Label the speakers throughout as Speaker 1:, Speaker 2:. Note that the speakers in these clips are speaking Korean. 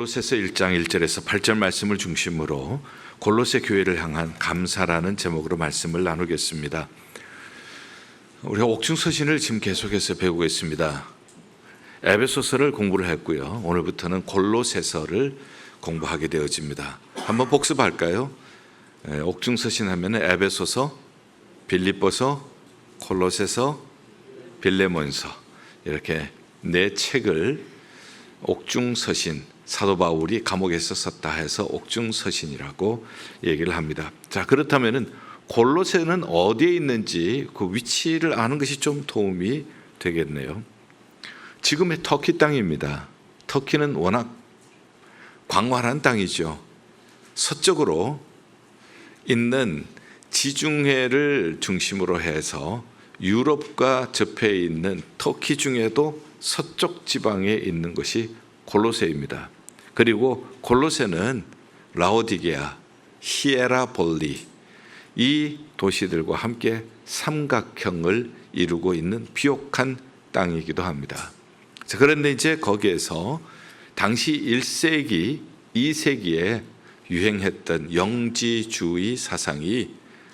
Speaker 1: 골로새서 1장 1절에서 8절 말씀을 중심으로 골로새 교회를 향한 감사라는 제목으로 말씀을 나누겠습니다. 우리가 옥중 서신을 지금 계속해서 배우고 있습니다. 에베소서를 공부를 했고요. 오늘부터는 골로새서를 공부하게 되어집니다. 한번 복습할까요? 예, 옥중 서신 하면 에베소서, 빌립보서, 골로새서, 빌레몬서 이렇게 네 책을 옥중서신 사도 바울이 감옥에서 썼다 해서 옥중 서신이라고 얘기를 합니다. 자 그렇다면은 골로새는 어디에 있는지 그 위치를 아는 것이 좀 도움이 되겠네요. 지금의 터키 땅입니다. 터키는 워낙 광활한 땅이죠. 서쪽으로 있는 지중해를 중심으로 해서 유럽과 접해 있는 터키 중에도 서쪽 지방에 있는 것이 골로새입니다. 그리고 골로새는 라오디게아, 히에라볼리 이 도시들과 함께 삼각형을 이루고 있는 비옥한 땅이기도 합니다. 자, 그런데 이제 거기에서 당시 1세기, 2세기에 유행했던 영지주의 사상이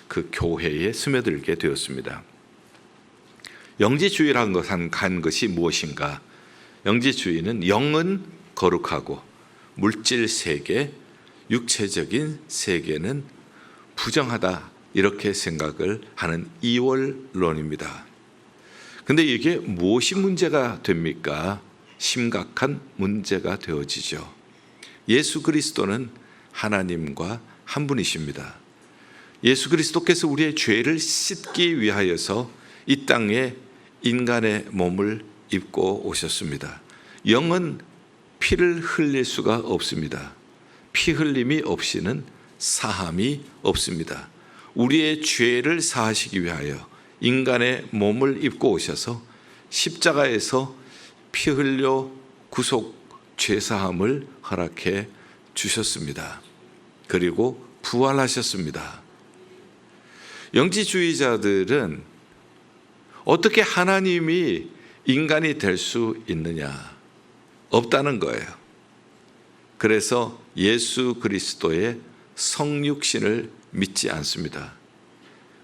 Speaker 1: 그 교회에 스며들게 되었습니다. 영지주의라는 것한 간 것이 무엇인가? 영지주의는 영은 거룩하고 물질 세계, 육체적인 세계는 부정하다 이렇게 생각을 하는 이월론입니다. 근데 이게 무엇이 문제가 됩니까? 심각한 문제가 되어지죠. 예수 그리스도는 하나님과 한 분이십니다. 예수 그리스도께서 우리의 죄를 씻기 위하여서 이 땅에 인간의 몸을 입고 오셨습니다. 영은 피를 흘릴 수가 없습니다. 피 흘림이 없이는 사함이 없습니다. 우리의 죄를 사하시기 위하여 인간의 몸을 입고 오셔서 십자가에서 피 흘려 구속 죄사함을 허락해 주셨습니다. 그리고 부활하셨습니다. 영지주의자들은 어떻게 하나님이 인간이 될 수 있느냐? 없다는 거예요. 그래서 예수 그리스도의 성육신을 믿지 않습니다.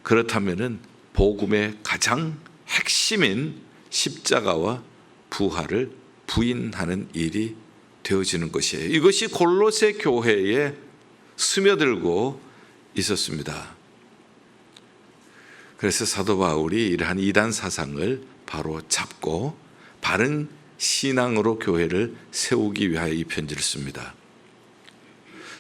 Speaker 1: 그렇다면은 복음의 가장 핵심인 십자가와 부활을 부인하는 일이 되어지는 것이에요. 이것이 골로새 교회에 스며들고 있었습니다. 그래서 사도 바울이 이러한 이단 사상을 바로 잡고 바른 신앙으로 교회를 세우기 위하여 이 편지를 씁니다.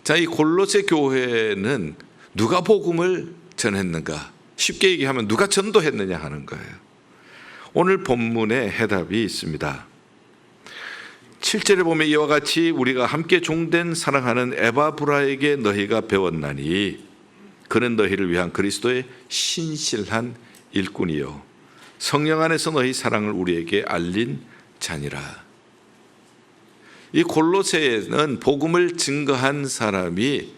Speaker 1: 자, 이 골로새 교회는 누가 복음을 전했는가? 쉽게 얘기하면 누가 전도했느냐 하는 거예요. 오늘 본문에 해답이 있습니다. 7절에 보면 이와 같이 우리가 함께 종된 사랑하는 에바브라에게 너희가 배웠나니 그는 너희를 위한 그리스도의 신실한 일꾼이요 성령 안에서 너희 사랑을 우리에게 알린 자니라. 이 골로새에는 복음을 증거한 사람이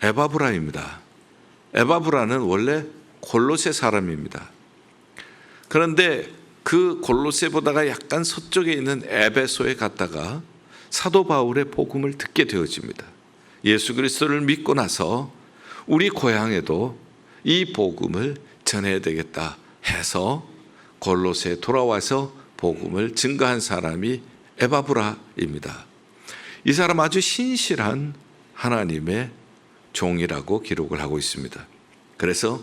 Speaker 1: 에바브라입니다. 에바브라는 원래 골로새 사람입니다. 그런데 그 골로새보다가 약간 서쪽에 있는 에베소에 갔다가 사도 바울의 복음을 듣게 되어집니다. 예수 그리스도를 믿고 나서 우리 고향에도 이 복음을 전해야 되겠다 해서 골로새 돌아와서 복음을 증거한 사람이 에바브라입니다. 이 사람 아주 신실한 하나님의 종이라고 기록을 하고 있습니다. 그래서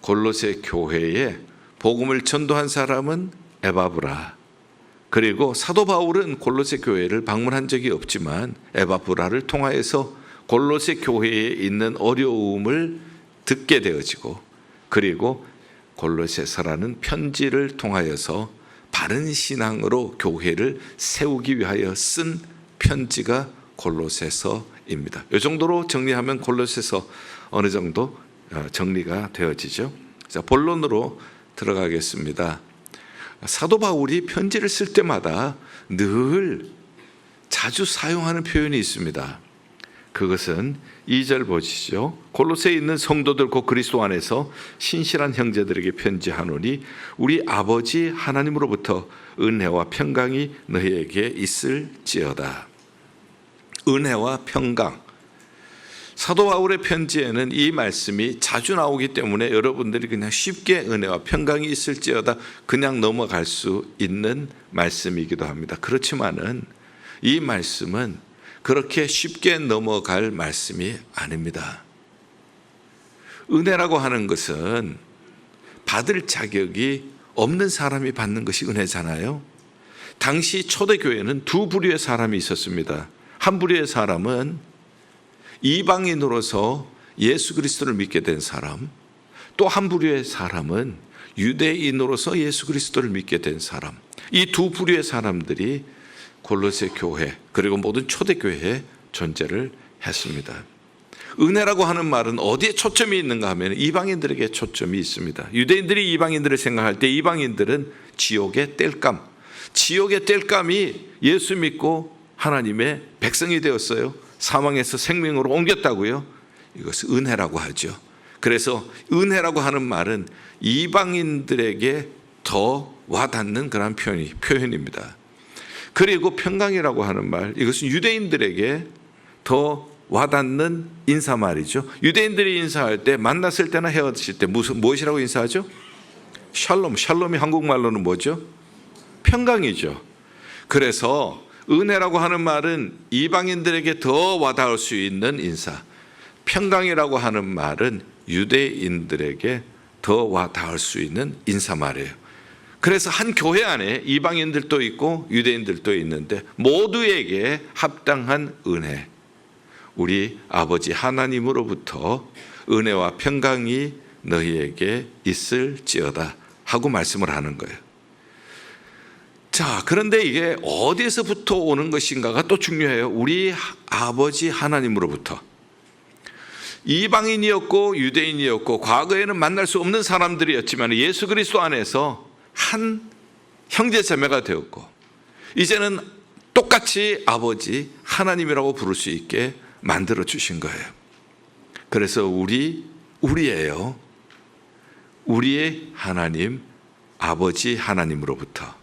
Speaker 1: 골로새 교회에 복음을 전도한 사람은 에바브라. 그리고 사도 바울은 골로새 교회를 방문한 적이 없지만 에바브라를 통하여서 골로새 교회에 있는 어려움을 듣게 되어지고 그리고 골로새서라는 편지를 통하여서 바른 신앙으로 교회를 세우기 위하여 쓴 편지가 골로새서입니다. 이 정도로 정리하면 골로새서 어느 정도 어, 정리가 되어지죠. 자, 본론으로 들어가겠습니다. 사도 바울이 편지를 쓸 때마다 늘 자주 사용하는 표현이 있습니다. 그것은 2절 보시죠. 골로새에 있는 성도들 곧 그리스도 안에서 신실한 형제들에게 편지하노니 우리 아버지 하나님으로부터 은혜와 평강이 너희에게 있을지어다. 은혜와 평강. 사도 바울의 편지에는 이 말씀이 자주 나오기 때문에 여러분들이 그냥 쉽게 은혜와 평강이 있을지어다 그냥 넘어갈 수 있는 말씀이기도 합니다. 그렇지만은 이 말씀은 그렇게 쉽게 넘어갈 말씀이 아닙니다. 은혜라고 하는 것은 받을 자격이 없는 사람이 받는 것이 은혜잖아요. 당시 초대교회는 두 부류의 사람이 있었습니다. 한 부류의 사람은 이방인으로서 예수 그리스도를 믿게 된 사람, 또 한 부류의 사람은 유대인으로서 예수 그리스도를 믿게 된 사람. 이 두 부류의 사람들이 골로새 교회 그리고 모든 초대교회에 존재를 했습니다. 은혜라고 하는 말은 어디에 초점이 있는가 하면 이방인들에게 초점이 있습니다. 유대인들이 이방인들을 생각할 때 이방인들은 지옥의 땔감, 지옥의 땔감이 예수 믿고 하나님의 백성이 되었어요. 사망에서 생명으로 옮겼다고요. 이것을 은혜라고 하죠. 그래서 은혜라고 하는 말은 이방인들에게 더 와닿는 그런 표현이, 표현입니다. 그리고 평강이라고 하는 말, 이것은 유대인들에게 더 와닿는 인사말이죠. 유대인들이 인사할 때 만났을 때나 헤어질 때 무슨 무엇이라고 인사하죠? 샬롬. 샬롬이 한국말로는 뭐죠? 평강이죠. 그래서 은혜라고 하는 말은 이방인들에게 더 와닿을 수 있는 인사. 평강이라고 하는 말은 유대인들에게 더 와닿을 수 있는 인사말이에요. 그래서 한 교회 안에 이방인들도 있고 유대인들도 있는데 모두에게 합당한 은혜. 우리 아버지 하나님으로부터 은혜와 평강이 너희에게 있을지어다 하고 말씀을 하는 거예요. 자, 그런데 이게 어디에서부터 오는 것인가가 또 중요해요. 우리 아버지 하나님으로부터. 이방인이었고 유대인이었고 과거에는 만날 수 없는 사람들이었지만 예수 그리스도 안에서 한 형제 자매가 되었고 이제는 똑같이 아버지 하나님이라고 부를 수 있게 만들어 주신 거예요. 그래서 우리 우리예요. 우리의 하나님 아버지 하나님으로부터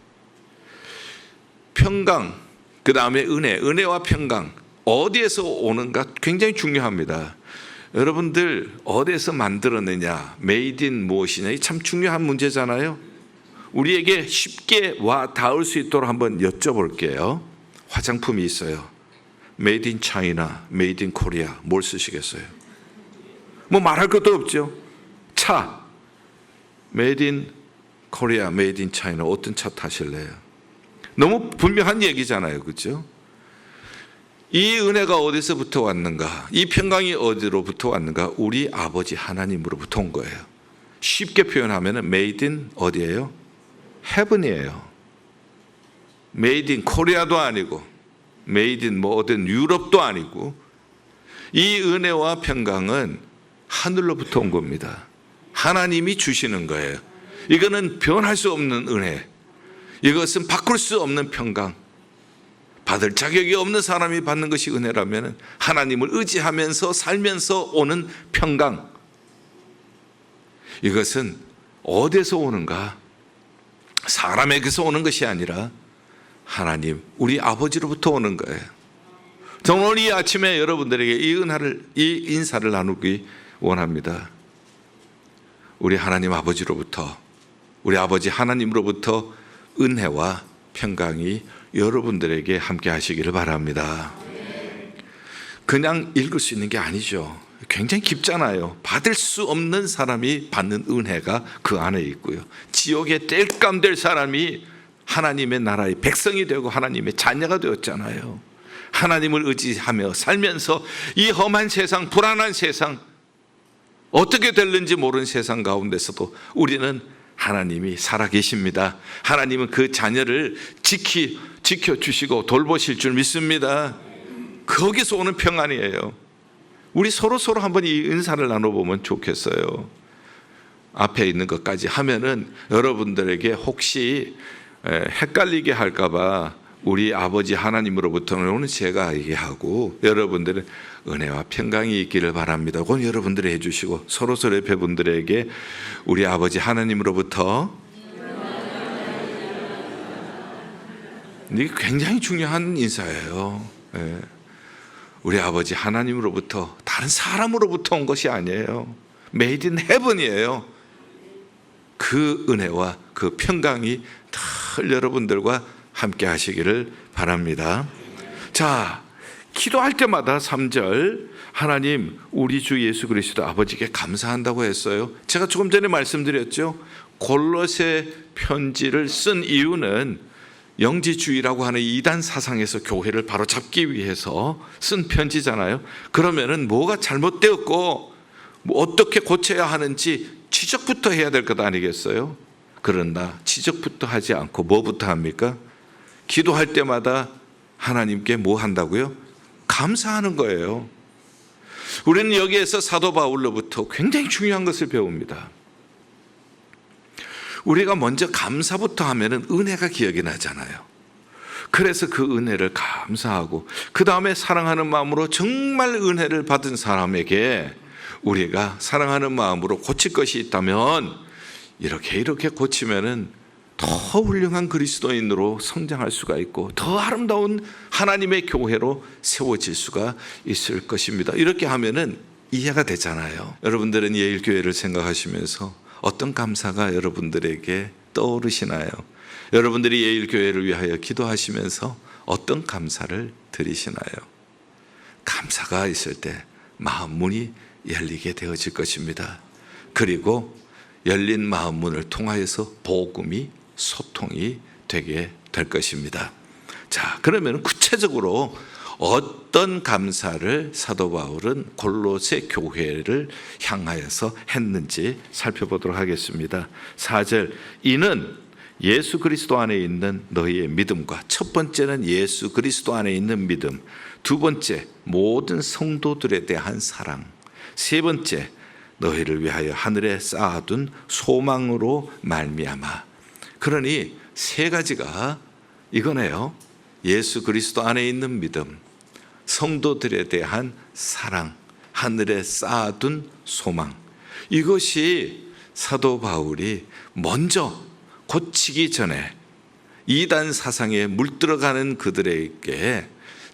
Speaker 1: 평강 그다음에 은혜 은혜와 평강 어디에서 오는가 굉장히 중요합니다. 여러분들 어디에서 만들어내냐 메이드 인 무엇이냐 이참 중요한 문제잖아요. 우리에게 쉽게 와 닿을 수 있도록 한번 여쭤볼게요. 화장품이 있어요. 메이드 인 차이나, 메이드 인 코리아 뭘 쓰시겠어요? 뭐 말할 것도 없죠. 차 메이드 인 코리아, 메이드 인 차이나 어떤 차 타실래요? 너무 분명한 얘기잖아요. 그렇죠? 이 은혜가 어디서부터 왔는가? 이 평강이 어디로부터 왔는가? 우리 아버지 하나님으로부터 온 거예요. 쉽게 표현하면 메이드 인 어디예요? 헤븐이에요. 메이드 인 코리아도 아니고 메이드 인뭐 어떤 유럽도 아니고 이 은혜와 평강은 하늘로부터 온 겁니다. 하나님이 주시는 거예요. 이거는 변할 수 없는 은혜. 이것은 바꿀 수 없는 평강. 받을 자격이 없는 사람이 받는 것이 은혜라면 하나님을 의지하면서 살면서 오는 평강. 이것은 어디서 오는가? 사람에게서 오는 것이 아니라 하나님, 우리 아버지로부터 오는 거예요. 저는 오늘 이 아침에 여러분들에게 이 은혜를, 이 인사를 나누기 원합니다. 우리 하나님 아버지로부터, 우리 아버지 하나님으로부터 은혜와 평강이 여러분들에게 함께 하시기를 바랍니다. 그냥 읽을 수 있는 게 아니죠. 굉장히 깊잖아요. 받을 수 없는 사람이 받는 은혜가 그 안에 있고요. 지옥에 뗄감 될 사람이 하나님의 나라의 백성이 되고 하나님의 자녀가 되었잖아요. 하나님을 의지하며 살면서 이 험한 세상, 불안한 세상, 어떻게 될는지 모르는 세상 가운데서도 우리는 하나님이 살아계십니다. 하나님은 그 자녀를 지키, 지켜주시고 돌보실 줄 믿습니다. 거기서 오는 평안이에요. 우리 서로 서로 한번 이 은사를 나눠보면 좋겠어요. 앞에 있는 것까지 하면은 여러분들에게 혹시 헷갈리게 할까봐 우리 아버지 하나님으로부터는 오늘 제가 얘기하고 여러분들은 은혜와 평강이 있기를 바랍니다. 그건 여러분들이 해주시고 서로 서로 옆에 분들에게 우리 아버지 하나님으로부터 이게 굉장히 중요한 인사예요. 예. 우리 아버지 하나님으로부터 다른 사람으로부터 온 것이 아니에요. 메이드 인 헤븐이에요. 그 은혜와 그 평강이 늘 여러분들과 함께 하시기를 바랍니다. 자, 기도할 때마다 3절 하나님 우리 주 예수 그리스도 아버지께 감사한다고 했어요. 제가 조금 전에 말씀드렸죠. 골로새 편지를 쓴 이유는 영지주의라고 하는 이단 사상에서 교회를 바로 잡기 위해서 쓴 편지잖아요. 그러면은 뭐가 잘못되었고 뭐 어떻게 고쳐야 하는지 지적부터 해야 될 것 아니겠어요? 그런다. 지적부터 하지 않고 뭐부터 합니까? 기도할 때마다 하나님께 뭐 한다고요? 감사하는 거예요. 우리는 여기에서 사도 바울로부터 굉장히 중요한 것을 배웁니다. 우리가 먼저 감사부터 하면은 은혜가 기억이 나잖아요. 그래서 그 은혜를 감사하고 그 다음에 사랑하는 마음으로 정말 은혜를 받은 사람에게 우리가 사랑하는 마음으로 고칠 것이 있다면 이렇게 이렇게 고치면은 더 훌륭한 그리스도인으로 성장할 수가 있고 더 아름다운 하나님의 교회로 세워질 수가 있을 것입니다. 이렇게 하면은 이해가 되잖아요. 여러분들은 예일교회를 생각하시면서 어떤 감사가 여러분들에게 떠오르시나요? 여러분들이 예일 교회를 위하여 기도하시면서 어떤 감사를 드리시나요? 감사가 있을 때 마음 문이 열리게 되어질 것입니다. 그리고 열린 마음 문을 통하여서 복음이 소통이 되게 될 것입니다. 자, 그러면 구체적으로 어떤 감사를 사도 바울은 골로새 교회를 향하여서 했는지 살펴보도록 하겠습니다. 4절 이는 예수 그리스도 안에 있는 너희의 믿음과 첫 번째는 예수 그리스도 안에 있는 믿음, 두 번째 모든 성도들에 대한 사랑, 세 번째 너희를 위하여 하늘에 쌓아둔 소망으로 말미암아. 그러니 세 가지가 이거네요. 예수 그리스도 안에 있는 믿음, 성도들에 대한 사랑, 하늘에 쌓아둔 소망. 이것이 사도 바울이 먼저 고치기 전에 이단 사상에 물들어가는 그들에게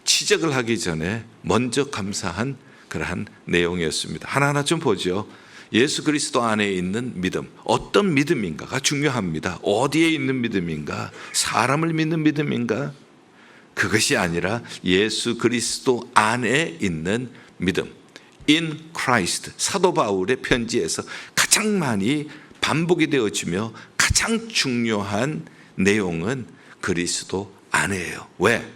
Speaker 1: 지적을 하기 전에 먼저 감사한 그러한 내용이었습니다. 하나하나 좀 보죠. 예수 그리스도 안에 있는 믿음, 어떤 믿음인가가 중요합니다. 어디에 있는 믿음인가? 사람을 믿는 믿음인가? 그것이 아니라 예수 그리스도 안에 있는 믿음. in Christ. 사도 바울의 편지에서 가장 많이 반복이 되어지며 가장 중요한 내용은 그리스도 안에요. 왜?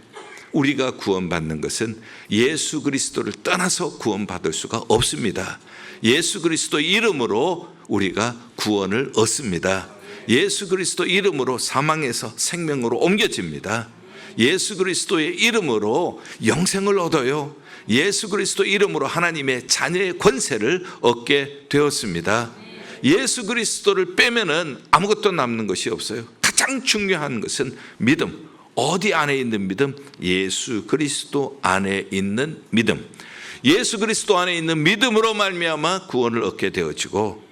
Speaker 1: 우리가 구원받는 것은 예수 그리스도를 떠나서 구원받을 수가 없습니다. 예수 그리스도 이름으로 우리가 구원을 얻습니다. 예수 그리스도 이름으로 사망에서 생명으로 옮겨집니다. 예수 그리스도의 이름으로 영생을 얻어요. 예수 그리스도 이름으로 하나님의 자녀의 권세를 얻게 되었습니다. 예수 그리스도를 빼면은 아무것도 남는 것이 없어요. 가장 중요한 것은 믿음. 어디 안에 있는 믿음? 예수 그리스도 안에 있는 믿음. 예수 그리스도 안에 있는 믿음으로 말미암아 구원을 얻게 되어지고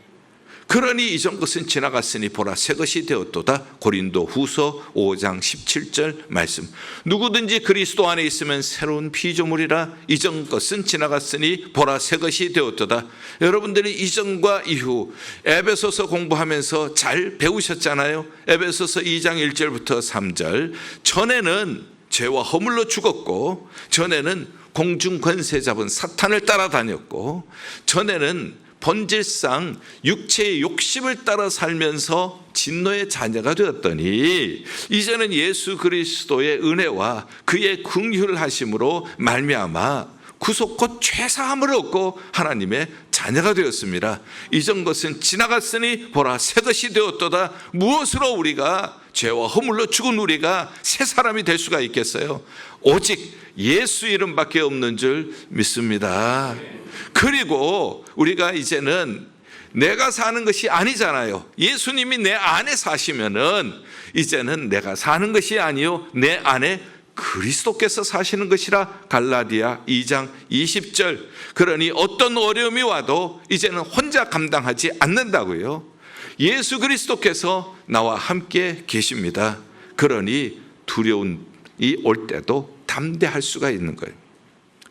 Speaker 1: 그러니 이전 것은 지나갔으니 보라 새 것이 되었도다. 고린도 후서 5장 17절 말씀. 누구든지 그리스도 안에 있으면 새로운 피조물이라 이전 것은 지나갔으니 보라 새 것이 되었도다. 여러분들이 이전과 이후 에베소서 공부하면서 잘 배우셨잖아요. 에베소서 2장 1절부터 3절. 전에는 죄와 허물로 죽었고 전에는 공중 권세 잡은 사탄을 따라다녔고 전에는 본질상 육체의 욕심을 따라 살면서 진노의 자녀가 되었더니 이제는 예수 그리스도의 은혜와 그의 긍휼을 하심으로 말미암아 구속 곧 죄사함을 얻고 하나님의 자녀가 되었습니다. 이전 것은 지나갔으니 보라 새 것이 되었도다. 무엇으로 우리가 죄와 허물로 죽은 우리가 새 사람이 될 수가 있겠어요? 오직 예수 이름밖에 없는 줄 믿습니다. 그리고 우리가 이제는 내가 사는 것이 아니잖아요. 예수님이 내 안에 사시면은 이제는 내가 사는 것이 아니요 내 안에 그리스도께서 사시는 것이라 갈라디아 2장 20절. 그러니 어떤 어려움이 와도 이제는 혼자 감당하지 않는다고요. 예수 그리스도께서 나와 함께 계십니다. 그러니 두려움이 올 때도 담대할 수가 있는 거예요.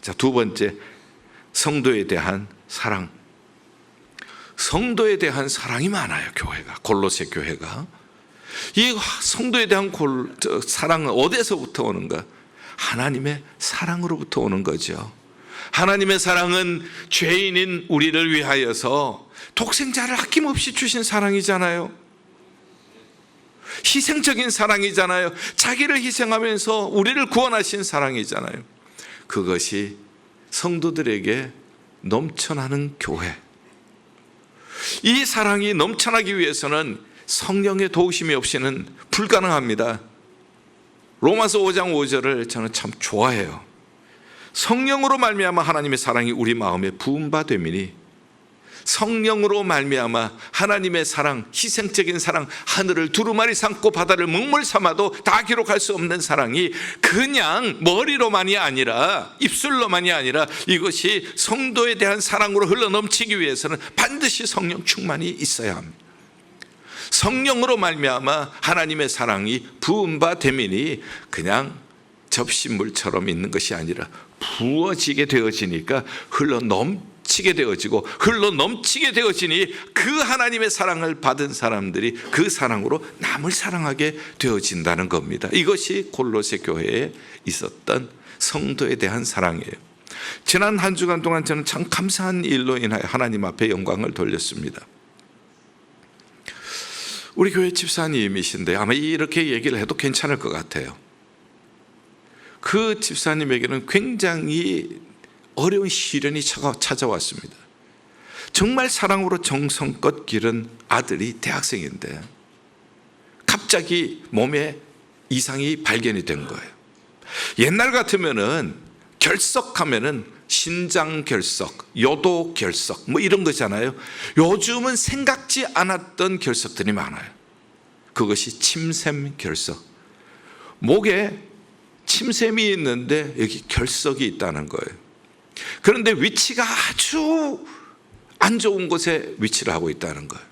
Speaker 1: 자, 두 번째, 성도에 대한 사랑. 성도에 대한 사랑이 많아요, 교회가. 골로새 교회가. 이 성도에 대한 골, 저, 사랑은 어디서부터 오는가? 하나님의 사랑으로부터 오는 거죠. 하나님의 사랑은 죄인인 우리를 위하여서 독생자를 아낌없이 주신 사랑이잖아요. 희생적인 사랑이잖아요. 자기를 희생하면서 우리를 구원하신 사랑이잖아요. 그것이 성도들에게 넘쳐나는 교회. 이 사랑이 넘쳐나기 위해서는 성령의 도우심이 없이는 불가능합니다. 로마서 5장 5절을 저는 참 좋아해요. 성령으로 말미암아 하나님의 사랑이 우리 마음에 부은 바 되미니 성령으로 말미암아 하나님의 사랑, 희생적인 사랑, 하늘을 두루마리 삼고 바다를 먹물 삼아도 다 기록할 수 없는 사랑이 그냥 머리로만이 아니라 입술로만이 아니라 이것이 성도에 대한 사랑으로 흘러 넘치기 위해서는 반드시 성령 충만이 있어야 합니다. 성령으로 말미암아 하나님의 사랑이 부은 바 되미니 그냥 접시물처럼 있는 것이 아니라 부어지게 되어지니까 흘러 넘치게 되어지고 흘러 넘치게 되어지니 그 하나님의 사랑을 받은 사람들이 그 사랑으로 남을 사랑하게 되어진다는 겁니다. 이것이 골로새 교회에 있었던 성도에 대한 사랑이에요. 지난 한 주간 동안 저는 참 감사한 일로 인하여 하나님 앞에 영광을 돌렸습니다. 우리 교회 집사님이신데 아마 이렇게 얘기를 해도 괜찮을 것 같아요. 그 집사님에게는 굉장히 어려운 시련이 찾아왔습니다. 정말 사랑으로 정성껏 기른 아들이 대학생인데 갑자기 몸에 이상이 발견이 된 거예요. 옛날 같으면은 결석하면은 신장 결석, 요도 결석 뭐 이런 거잖아요. 요즘은 생각지 않았던 결석들이 많아요. 그것이 침샘 결석. 목에 침샘이 있는데 여기 결석이 있다는 거예요. 그런데 위치가 아주 안 좋은 곳에 위치를 하고 있다는 거예요.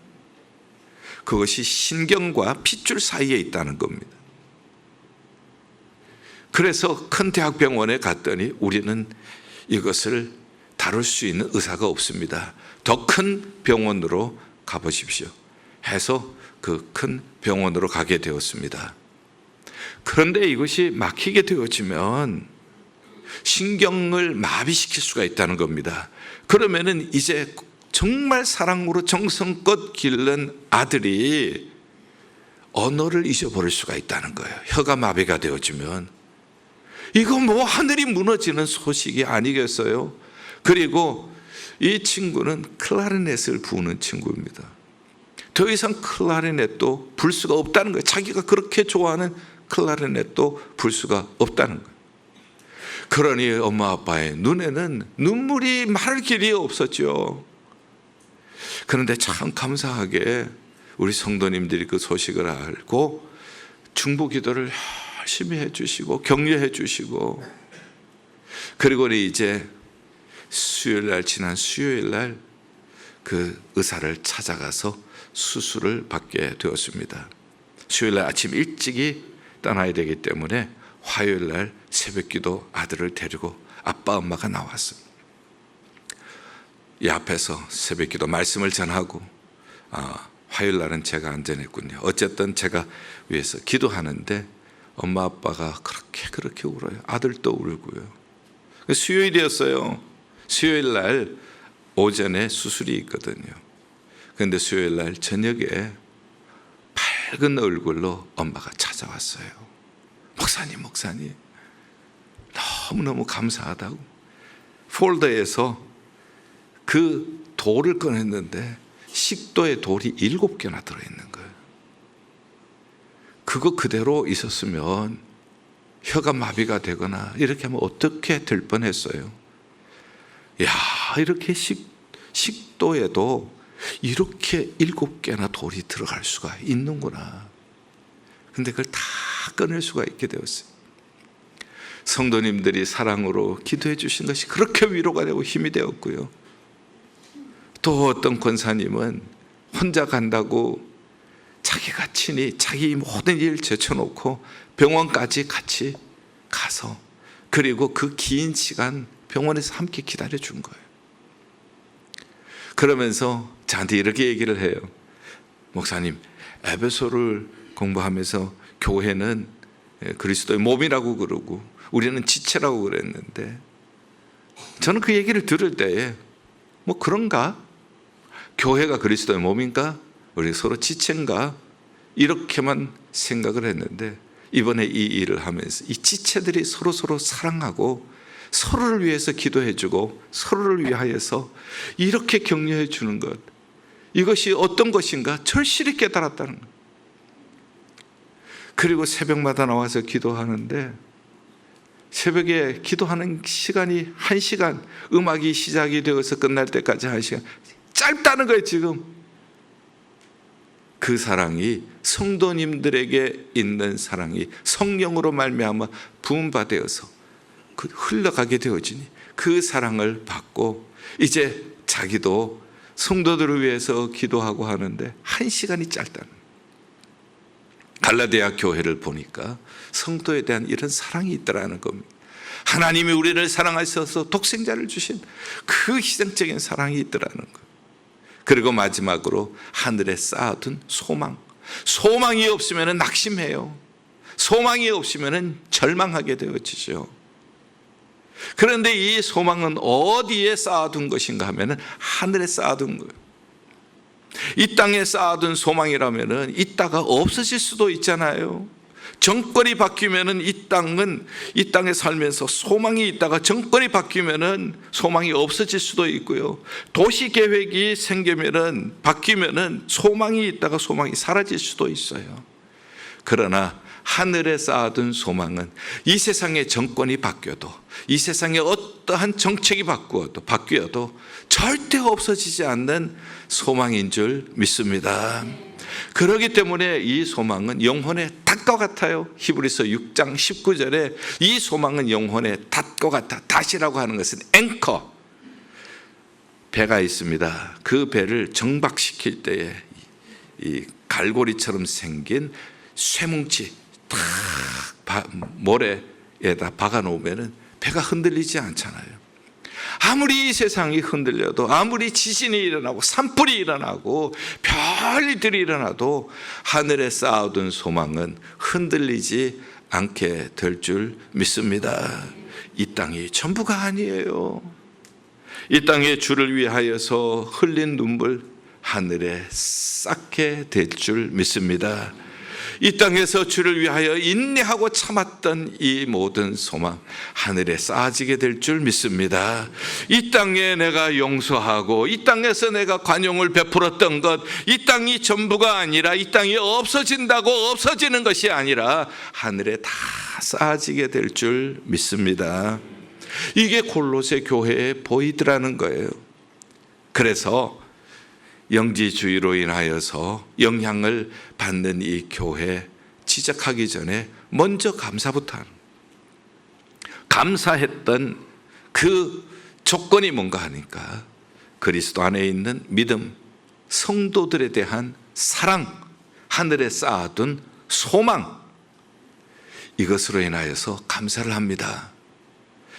Speaker 1: 그것이 신경과 핏줄 사이에 있다는 겁니다. 그래서 큰 대학병원에 갔더니 우리는 이것을 다룰 수 있는 의사가 없습니다. 더 큰 병원으로 가보십시오. 해서 그 큰 병원으로 가게 되었습니다. 그런데 이것이 막히게 되어지면 신경을 마비시킬 수가 있다는 겁니다. 그러면은 이제 정말 사랑으로 정성껏 기른 아들이 언어를 잊어버릴 수가 있다는 거예요. 혀가 마비가 되어지면. 이거 뭐 하늘이 무너지는 소식이 아니겠어요? 그리고 이 친구는 클라리넷을 부는 친구입니다. 더 이상 클라리넷도 불 수가 없다는 거예요. 자기가 그렇게 좋아하는 클라리넷도 불 수가 없다는 거예요. 그러니 엄마 아빠의 눈에는 눈물이 마를 길이 없었죠. 그런데 참 감사하게 우리 성도님들이 그 소식을 알고 중보 기도를 열심히 해주시고 격려해 주시고 그리고 이제 수요일 날 지난 수요일 날 그 의사를 찾아가서 수술을 받게 되었습니다. 수요일 날 아침 일찍이 떠나야 되기 때문에 화요일 날 새벽기도 아들을 데리고 아빠 엄마가 나왔습니다. 이 앞에서 새벽기도 말씀을 전하고 아, 화요일 날은 제가 안전했군요. 어쨌든 제가 위해서 기도하는데 엄마 아빠가 그렇게 그렇게 울어요. 아들도 울고요. 수요일이었어요. 수요일 날 오전에 수술이 있거든요. 그런데 수요일 날 저녁에 밝은 얼굴로 엄마가 찾아왔어요. 목사님, 목사님. 너무너무 감사하다고. 폴더에서 그 돌을 꺼냈는데 식도에 돌이 일곱 개나 들어있는 거예요. 그거 그대로 있었으면 혀가 마비가 되거나 이렇게 하면 어떻게 될 뻔했어요. 야, 이렇게 식, 식도에도 이렇게 일곱 개나 돌이 들어갈 수가 있는구나. 근데 그걸 다 꺼낼 수가 있게 되었어요. 성도님들이 사랑으로 기도해 주신 것이 그렇게 위로가 되고 힘이 되었고요. 또 어떤 권사님은 혼자 간다고 자기가 친히 자기 모든 일 제쳐놓고 병원까지 같이 가서 그리고 그 긴 시간 병원에서 함께 기다려 준 거예요. 그러면서 저한테 이렇게 얘기를 해요. 목사님, 에베소를 공부하면서 교회는 그리스도의 몸이라고 그러고 우리는 지체라고 그랬는데 저는 그 얘기를 들을 때에 뭐 그런가? 교회가 그리스도의 몸인가? 우리 서로 지체인가? 이렇게만 생각을 했는데 이번에 이 일을 하면서 이 지체들이 서로 서로 사랑하고 서로를 위해서 기도해주고 서로를 위하여서 이렇게 격려해 주는 것 이것이 어떤 것인가 절실히 깨달았다는 것. 그리고 새벽마다 나와서 기도하는데 새벽에 기도하는 시간이 한 시간 음악이 시작이 되어서 끝날 때까지 한 시간 짧다는 거예요 지금 그 사랑이 성도님들에게 있는 사랑이 성령으로 말미암아 부음받아서 그 흘러가게 되어지니 그 사랑을 받고 이제 자기도 성도들을 위해서 기도하고 하는데 한 시간이 짧다는 갈라디아 교회를 보니까 성도에 대한 이런 사랑이 있더라는 겁니다. 하나님이 우리를 사랑하셔서 독생자를 주신 그 희생적인 사랑이 있더라는 거예요. 그리고 마지막으로 하늘에 쌓아둔 소망. 소망이 없으면 낙심해요. 소망이 없으면 절망하게 되어지죠. 그런데 이 소망은 어디에 쌓아둔 것인가 하면 하늘에 쌓아둔 거예요. 이 땅에 쌓아둔 소망이라면 있다가 없어질 수도 있잖아요. 정권이 바뀌면은 이 땅은 이 땅에 살면서 소망이 있다가 정권이 바뀌면은 소망이 없어질 수도 있고요. 도시 계획이 생기면은 바뀌면은 소망이 있다가 소망이 사라질 수도 있어요. 그러나 하늘에 쌓아둔 소망은 이 세상의 정권이 바뀌어도 이 세상의 어떠한 정책이 바꾸어도 바뀌어도 절대 없어지지 않는 소망인 줄 믿습니다. 그러기 때문에 이 소망은 영혼의 닷과 같아요. 히브리서 6장 19절에 이 소망은 영혼의 닷과 같아. 닷이라고 하는 것은 앵커. 배가 있습니다. 그 배를 정박시킬 때에 이 갈고리처럼 생긴 쇠뭉치 탁 모래에다 박아 놓으면은 배가 흔들리지 않잖아요. 아무리 이 세상이 흔들려도 아무리 지진이 일어나고 산불이 일어나고 별일들이 일어나도 하늘에 쌓아둔 소망은 흔들리지 않게 될 줄 믿습니다. 이 땅이 전부가 아니에요. 이 땅의 주를 위하여서 흘린 눈물 하늘에 쌓게 될 줄 믿습니다. 이 땅에서 주를 위하여 인내하고 참았던 이 모든 소망 하늘에 쌓아지게 될 줄 믿습니다. 이 땅에 내가 용서하고 이 땅에서 내가 관용을 베풀었던 것, 이 땅이 전부가 아니라 이 땅이 없어진다고 없어지는 것이 아니라 하늘에 다 쌓아지게 될 줄 믿습니다. 이게 골로새 교회에 보이더라는 거예요. 그래서 영지주의로 인하여서 영향을 받는 이 교회 지적하기 전에 먼저 감사부터 하는 감사했던 그 조건이 뭔가 하니까 그리스도 안에 있는 믿음, 성도들에 대한 사랑, 하늘에 쌓아둔 소망 이것으로 인하여서 감사를 합니다.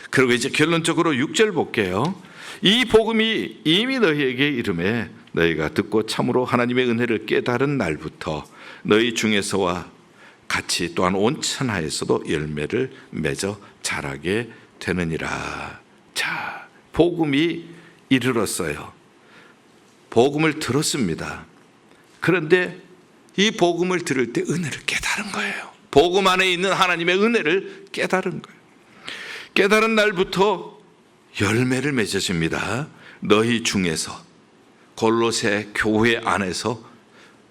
Speaker 1: 그리고 이제 결론적으로 6절 볼게요. 이 복음이 이미 너희에게 이름에 너희가 듣고 참으로 하나님의 은혜를 깨달은 날부터 너희 중에서와 같이 또한 온 천하에서도 열매를 맺어 자라게 되느니라. 자, 복음이 이르렀어요. 복음을 들었습니다. 그런데 이 복음을 들을 때 은혜를 깨달은 거예요. 복음 안에 있는 하나님의 은혜를 깨달은 거예요. 깨달은 날부터 열매를 맺어줍니다. 너희 중에서 골로새 교회 안에서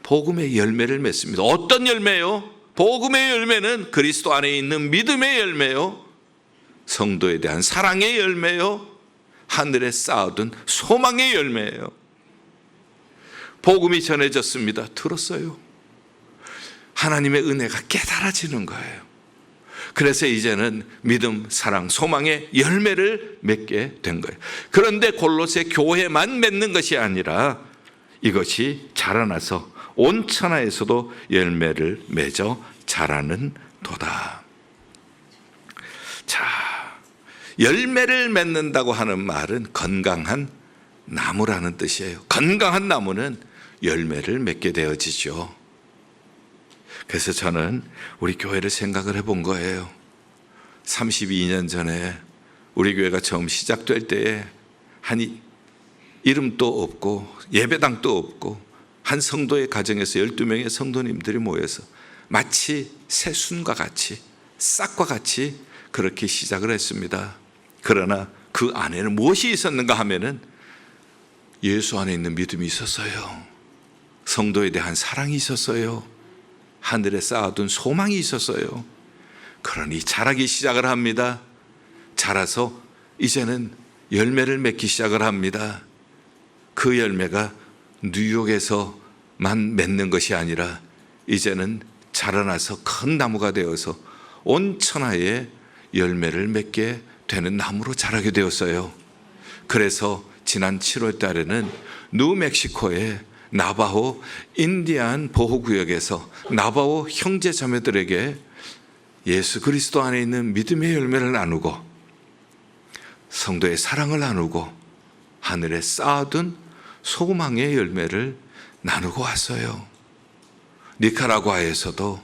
Speaker 1: 복음의 열매를 맺습니다. 어떤 열매요? 복음의 열매는 그리스도 안에 있는 믿음의 열매요. 성도에 대한 사랑의 열매요. 하늘에 쌓아둔 소망의 열매예요. 복음이 전해졌습니다. 들었어요. 하나님의 은혜가 깨달아지는 거예요. 그래서 이제는 믿음, 사랑, 소망의 열매를 맺게 된 거예요. 그런데 골로새 교회만 맺는 것이 아니라 이것이 자라나서 온 천하에서도 열매를 맺어 자라는 도다. 자, 열매를 맺는다고 하는 말은 건강한 나무라는 뜻이에요. 건강한 나무는 열매를 맺게 되어지죠. 그래서 저는 우리 교회를 생각을 해본 거예요. 32년 전에 우리 교회가 처음 시작될 때에 한 이- 이름도 없고 예배당도 없고 한 성도의 가정에서 12명의 성도님들이 모여서 마치 새순과 같이 싹과 같이 그렇게 시작을 했습니다. 그러나 그 안에는 무엇이 있었는가 하면은 예수 안에 있는 믿음이 있었어요. 성도에 대한 사랑이 있었어요. 하늘에 쌓아둔 소망이 있었어요. 그러니 자라기 시작을 합니다. 자라서 이제는 열매를 맺기 시작을 합니다. 그 열매가 뉴욕에서만 맺는 것이 아니라 이제는 자라나서 큰 나무가 되어서 온 천하에 열매를 맺게 되는 나무로 자라게 되었어요. 그래서 지난 7월 달에는 뉴멕시코의 나바호 인디안 보호구역에서 나바호 형제 자매들에게 예수 그리스도 안에 있는 믿음의 열매를 나누고 성도의 사랑을 나누고 하늘에 쌓아둔 소망의 열매를 나누고 왔어요. 니카라과에서도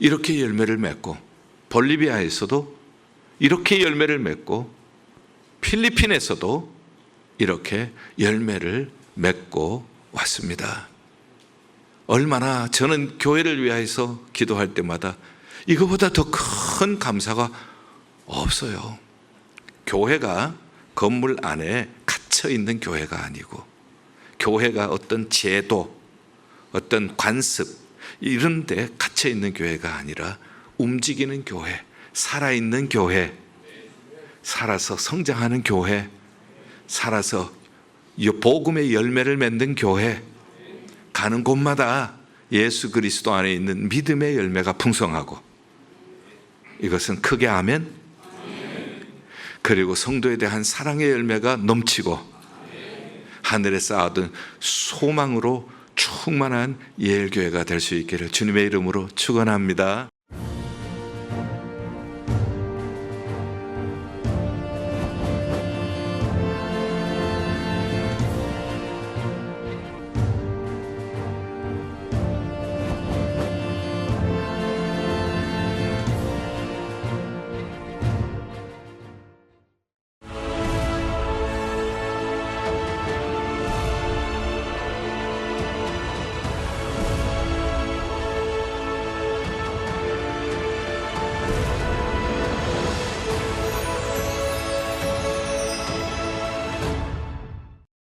Speaker 1: 이렇게 열매를 맺고 볼리비아에서도 이렇게 열매를 맺고 필리핀에서도 이렇게 열매를 맺고 왔습니다. 얼마나 저는 교회를 위해서 기도할 때마다 이거보다 더 큰 감사가 없어요. 교회가 건물 안에 갇혀 있는 교회가 아니고 교회가 어떤 제도, 어떤 관습 이런 데 갇혀 있는 교회가 아니라 움직이는 교회, 살아 있는 교회, 살아서 성장하는 교회, 살아서 이 복음의 열매를 맺는 교회 가는 곳마다 예수 그리스도 안에 있는 믿음의 열매가 풍성하고 이것은 크게 아멘. 그리고 성도에 대한 사랑의 열매가 넘치고 하늘에 쌓아둔 소망으로 충만한 예일교회가 될 수 있기를 주님의 이름으로 축원합니다.